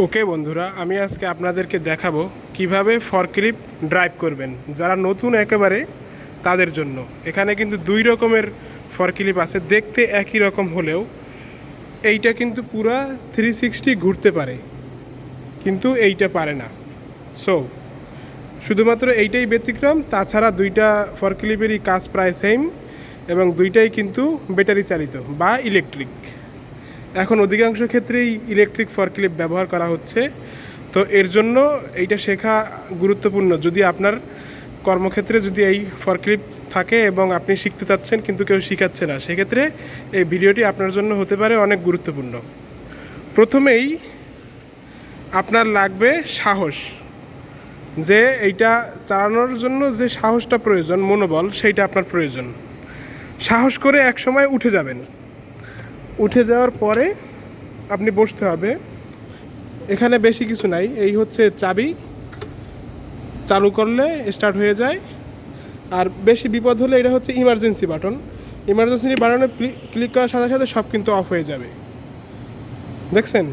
ওকে বন্ধুরা, আমি আজকে আপনাদেরকে দেখাবো কীভাবে ফরক্লিপ ড্রাইভ করবেন যারা নতুন একেবারে তাদের জন্য। এখানে কিন্তু দুই রকমের ফরক্লিপ আছে, দেখতে একই রকম হলেও এইটা কিন্তু পুরা থ্রি সিক্সটি ঘুরতে পারে, কিন্তু এইটা পারে না। সো শুধুমাত্র এইটাই ব্যতিক্রম, তাছাড়া দুইটা ফরক্লিপেরই কাজ প্রায় সেম এবং দুইটাই কিন্তু ব্যাটারি চালিত বা ইলেকট্রিক এখন অধিকাংশ ক্ষেত্রেই ইলেকট্রিক ফরক্লিপ ব্যবহার করা হচ্ছে। তো এর জন্য এইটা শেখা গুরুত্বপূর্ণ। যদি আপনার কর্মক্ষেত্রে যদি এই ফরক্লিপ থাকে এবং আপনি শিখতে চাচ্ছেন কিন্তু কেউ শিখাচ্ছে না, সেক্ষেত্রে এই ভিডিওটি আপনার জন্য হতে পারে অনেক গুরুত্বপূর্ণ। প্রথমেই আপনার লাগবে সাহস, যে এইটা চালানোর জন্য যে সাহসটা প্রয়োজন, মনোবল, সেইটা আপনার প্রয়োজন। সাহস করে এক সময় উঠে যাবেন। উঠে যাওয়ার পরে আপনি বসতে হবে। এখানে বেশি কিছু নাই, এই হচ্ছে চাবি। চালু করলে স্টার্ট হয়ে যায়। আর বেশি বিপদ হলে এটা হচ্ছে ইমার্জেন্সি বাটন ইমার্জেন্সি বাটনে ক্লিক করার সাথে সাথে সব কিন্তু অফ হয়ে যাবে। দেখছেন?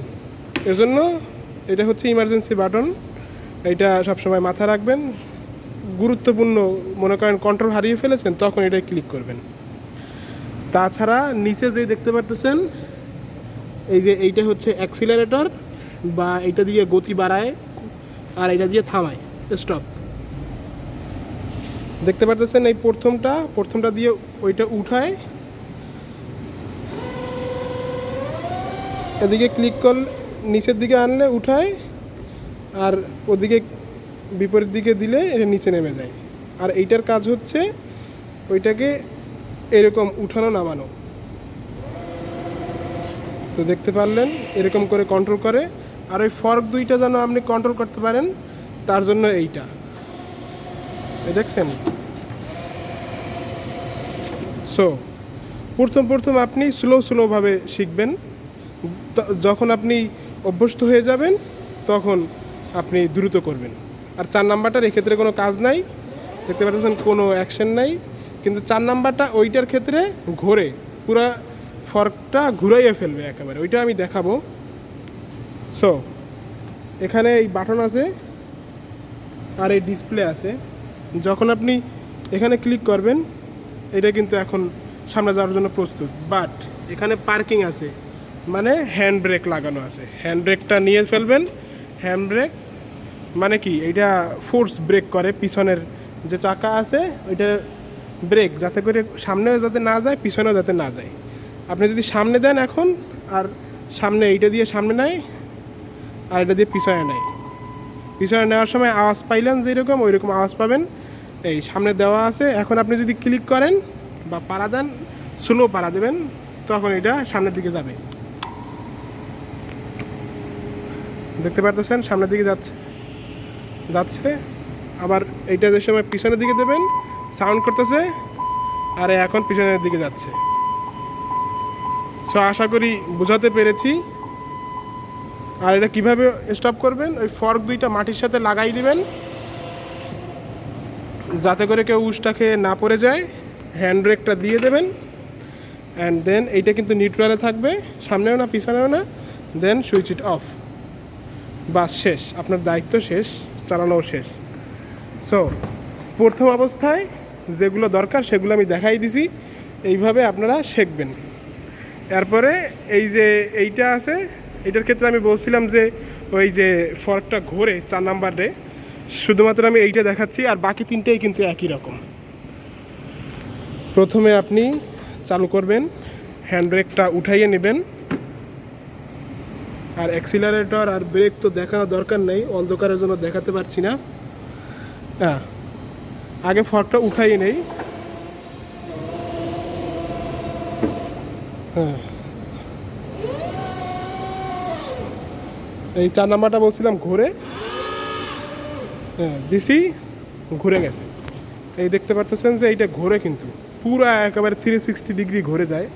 এজন্য এটা হচ্ছে ইমার্জেন্সি বাটন এটা সবসময় মাথা রাখবেন। গুরুত্বপূর্ণ মনে করেন কন্ট্রোল হারিয়ে ফেলেছেন, তখন এটাই ক্লিক করবেন। তাছাড়া নিচে যে দেখতে পারতেছেন, এই যে এইটা হচ্ছে অ্যাক্সিলারেটর বা এইটা দিয়ে গতি বাড়ায় আর এটা দিয়ে থামায় স্টপ দেখতে পারতেছেন এই প্রথমটা প্রথমটা দিয়ে ওইটা উঠায়। এদিকে ক্লিক করলে নিচের দিকে আনলে উঠায় আর ওদিকে বিপরীত দিকে দিলে এটা নিচে নেমে যায়। আর এইটার কাজ হচ্ছে ওইটাকে এরকম উঠানো নামানো। তো দেখতে পারলেন, এরকম করে কন্ট্রোল করে। আর ওই ফর্ক দুইটা যেন আপনি কন্ট্রোল করতে পারেন, তার জন্য এইটা। দেখছেন? সো প্রথম প্রথম আপনি স্লো স্লোভাবে শিখবেন। যখন আপনি অভ্যস্ত হয়ে যাবেন, তখন আপনি দ্রুত করবেন। আর চার নাম্বারটার এক্ষেত্রে কোনো কাজ নাই। দেখতে পাচ্ছেন কোনো অ্যাকশন নাই। কিন্তু চার নাম্বারটা ওইটার ক্ষেত্রে ঘোরে, পুরা ফর্কটা ঘুরাইয়ে ফেলবে একেবারে, ওইটা আমি দেখাবো। সো এখানে এই বাটন আছে আর এই ডিসপ্লে আছে। যখন আপনি এখানে ক্লিক করবেন, এটা কিন্তু এখন সামনে যাওয়ার জন্য প্রস্তুত। বাট এখানে পার্কিং আছে মানে হ্যান্ড ব্রেক লাগানো আছে। হ্যান্ড ব্রেকটা নিয়ে ফেলবেন হ্যান্ড ব্রেক মানে কি? এটা ফোর্স ব্রেক করে, পিছনের যে চাকা আছে ওইটা ব্রেক যাতে করে সামনেও যাতে না যায়, পিছনেও যাতে না যায়। আপনি যদি সামনে দেন এখন, আর সামনে এইটা দিয়ে সামনে নেয় আর এটা দিয়ে পিছনে নেয় পিছনে নেওয়ার সময় আওয়াজ পাইলেন যেরকম ওই রকম আওয়াজ পাবেন। এই সামনে দেওয়া আছে, এখন আপনি যদি ক্লিক করেন বা পাড়া দেন স্লো পাড়া দেবেন, তখন এটা সামনের দিকে যাবে। দেখতে পারতেছেন? সামনের দিকে যাচ্ছে যাচ্ছে। আবার এইটা যে সময় পিছনের দিকে দেবেন সাউন্ড করতেছে, আর এখন পিছনের দিকে যাচ্ছে। সো আশা করি বোঝাতে পেরেছি। আর এটা কীভাবে স্টপ করবেন? ওই ফর্ক দুইটা মাটির সাথে লাগাই দিবেন, যাতে করে কেউ উসটা খেয়ে না পড়ে যায়। হ্যান্ড ব্রেকটা দিয়ে দেবেন অ্যান্ড দেন এইটা কিন্তু নিউট্রালে থাকবে, সামনেও না, পিছনেও না। দেন সুইচ ইট অফ বাস শেষ, আপনার দায়িত্ব শেষ, চালানোও শেষ। সো প্রথম অবস্থায় যেগুলো দরকার সেগুলো আমি দেখাই দিছি। এইভাবে আপনারা শিখবেন। এরপরে এই যে এইটা আছে, এটার ক্ষেত্রে আমি বলছিলাম যে ওই যে ফর্কটা ঘোরে চার নাম্বারে শুধুমাত্র আমি এইটা দেখাচ্ছি আর বাকি তিনটেই কিন্তু একই রকম। প্রথমে আপনি চালু করবেন হ্যান্ড ব্রেকটা উঠাইয়ে নেবেন। আর অ্যাক্সিলারেটর আর ব্রেক তো দেখানো দরকার নেই, অন্ধকারের জন্য দেখাতে পারছি না। হ্যাঁ আগে ফর্কটা উঠাই নেই। হ্যাঁ। এই চার নাম্বারটা বলছিলাম ঘুরে। হ্যাঁ দিছি, ঘুরে গেছে। এই দেখতে পারতেছেন যে এইটা ঘোরে কিন্তু। পুরা একেবারে থ্রি সিক্সটি ডিগ্রি ঘুরে যায়।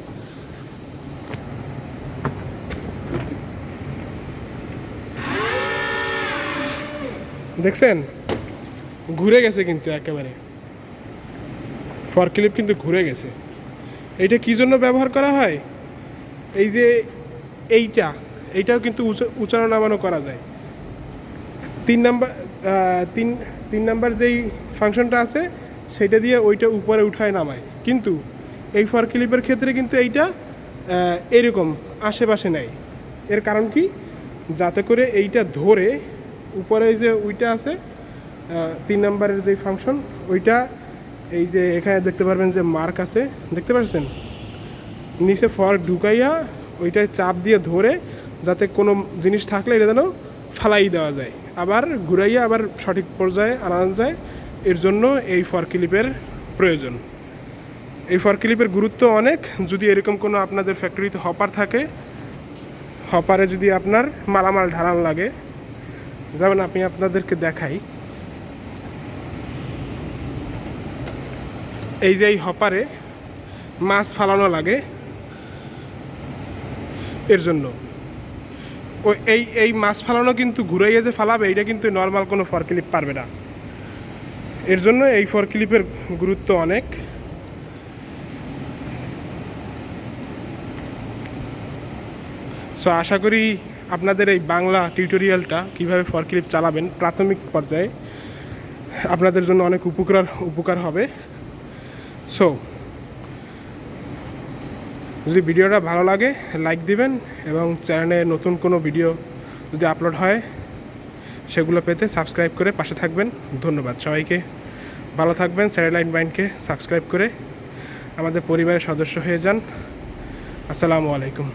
দেখছেন? ঘুরে গেছে কিন্তু একেবারে। ফরক্লিপ কিন্তু ঘুরে গেছে। এইটা কি জন্য ব্যবহার করা হয়? এই যে এইটা, এইটাও কিন্তু উঁচা- উঁচানো নামানো করা যায়। তিন নাম্বার তিন তিন নাম্বার যেই ফাংশনটা আছে, সেটা দিয়ে ওইটা উপরে উঠায় নামায়। কিন্তু এই ফর ক্লিপের ক্ষেত্রে কিন্তু এইটা এরকম আশেপাশে নেয় এর কারণ কি? যাতে করে এইটা ধরে উপরে যে ওইটা আছে তিন নাম্বারের যে ফাংশন ওইটা এই যে এখানে দেখতে পারবেন যে মার্ক আছে। দেখতে পাচ্ছেন নিচে ফর্ক ঢুকাইয়া ওইটায় চাপ দিয়ে ধরে যাতে কোনো জিনিস থাকলে এটা যেন ফালাই দেওয়া যায়। আবার ঘুরাইয়া আবার সঠিক পর্যায়ে আনানো যায়। এর জন্য এই ফর ক্লিপের প্রয়োজন। এই ফর ক্লিপের গুরুত্ব অনেক। যদি এরকম কোনো আপনাদের ফ্যাক্টরিতে হপার থাকে হপারে যদি আপনার মালামাল ঢালান লাগে, যেমন আপনি আপনাদেরকে দেখাই। এই যে এই হপারে মাছ ফালানো লাগে এর জন্য। ও এই এই মাছ ফালানো কিন্তু ঘুরাইয়ে যে ফালাবে এটা কিন্তু নর্মাল কোনো ফর ক্লিপ পারবে না। এর জন্য এই ফর ক্লিপের গুরুত্ব অনেক। সো আশা করি আপনাদের এই বাংলা টিউটোরিয়ালটা কীভাবে ফর ক্লিপ চালাবেন প্রাথমিক পর্যায়ে আপনাদের জন্য অনেক উপকার উপকার হবে। সো যদি ভিডিওটা ভালো লাগে লাইক দিবেন এবং চ্যানেলে নতুন কোনো ভিডিও যদি আপলোড হয়, সেগুলো পেতে সাবস্ক্রাইব করে পাশে থাকবেন। ধন্যবাদ সবাইকে। ভালো থাকবেন স্যাটেলাইট মাইন্ডকে সাবস্ক্রাইব করে আমাদের পরিবারের সদস্য হয়ে যান। আসসালামু আলাইকুম।